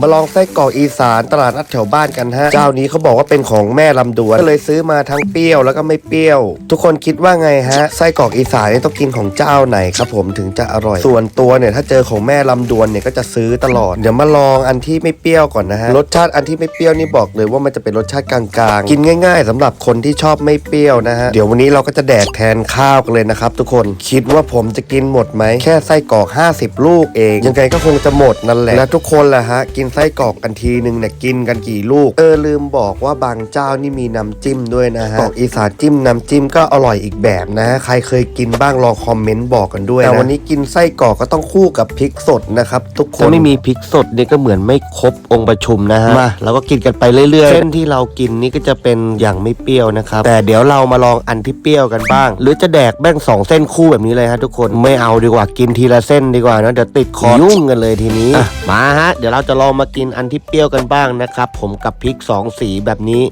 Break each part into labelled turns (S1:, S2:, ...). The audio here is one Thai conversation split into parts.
S1: มาลองไส้กรอกอีสานตลาดนัดแถวบ้านกันฮะ เจ้านี้เขาบอกว่าเป็นของแม่ลำดวนก็เลยซื้อมาทั้งเปรี้ยวแล้วก็ไม่เปรี้ยว ทุกคนคิดว่าไงฮะไส้กรอกอีสานนี่ต้องกินของเจ้าไหนครับผมถึงจะอร่อย ส่วนตัวเนี่ยถ้าเจอของแม่ลำดวนเนี่ยก็จะซื้อตลอดเดี๋ยวมาลองอันที่ไม่เปรี้ยวก่อนนะฮะรสชาติอันที่ไม่เปรี้ยวนี่บอกเลยว่ามันจะเป็นรสชาติกลางๆ กินง่าย ๆสำหรับคนที่ชอบไม่เปรี้ยวนะฮะเดี๋ยววันนี้เราก็จะแดกแทนข้าวกันเลยนะครับทุกคนคิดว่าผมจะกินหมดไหมแค่ไส้กรอก 50 ลูกเองยังไงก็คงจะหมดนั่นแหละและทุกคนแหละฮะกินไส้กรอกกันทีนึงเนี่ยกินกันกี่ลูก เออลืมบอกว่าบางเจ้านี่มีน้ำจิ้มด้วยนะฮะกรอกอีสานจิ้มน้ำจิ้มก็อร่อยอีกแบบนะใครเคยกินบ้างลองคอมเมนต์บอกกันด้วยนะแต่วันนี้กินไส้กรอกก็ต้องคู่กับพริกสดนะครับทุกคน
S2: ถ้าไม่มีพริกสดนี่ก็เหมือนไม่ครบองค์ประชุมนะฮะมาเราก็กินกันไปเรื่อยๆเส้นที่เรากินนี่ก็จะเป็นอย่างไม่เปรี้ยวนะครับแต่เดี๋ยวเรามาลองอันที่เปรี้ยวกันบ้าง หรือจะแดกแบ่งสองเส้นคู่แบบนี้เลยฮะทุกคนไม่เอาดีกว่ากินทีละเส้นดีกว่านะเดี๋ยวติดคอยุ่งกันเลยทีนี้อะมาฮะเดี๋ยวเราจะลองมากินอันที่เปรี้ยวกันบ้างนะครับ ผมกับพริกสองสีแบบนี้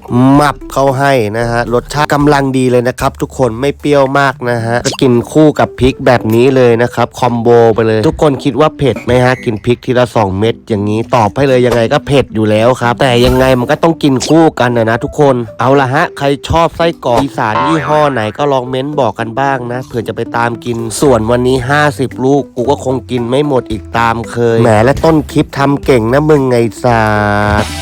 S2: มับเข้าให้นะฮะรสชาติกำลังดีเลยนะครับ ทุกคนไม่เปรี้ยวมากนะฮะก็กินคู่กับพริกแบบนี้เลยนะครับคอมโบไปเลย ทุกคนคิดว่าเผ็ดไหมฮะกินพริกทีละ 2 เม็ดอย่างนี้ตอบให้เลยยังไงก็เผ็ดอยู่แล้วครับ แต่ยังไงมันก็ต้องกินคู่กันนะนะทุกคนเอาละฮะใครชอบไส้กรอกอีสานยี่ห้อไหนก็ลองเม้นบอกกันบ้างนะเผื่อจะไปตามกินส่วนวันนี้ 50 ลูกกูก็คงกินไม่หมดอีกตามเคยแหมและต้นคลิปทำเก่งนะมึงไงสาด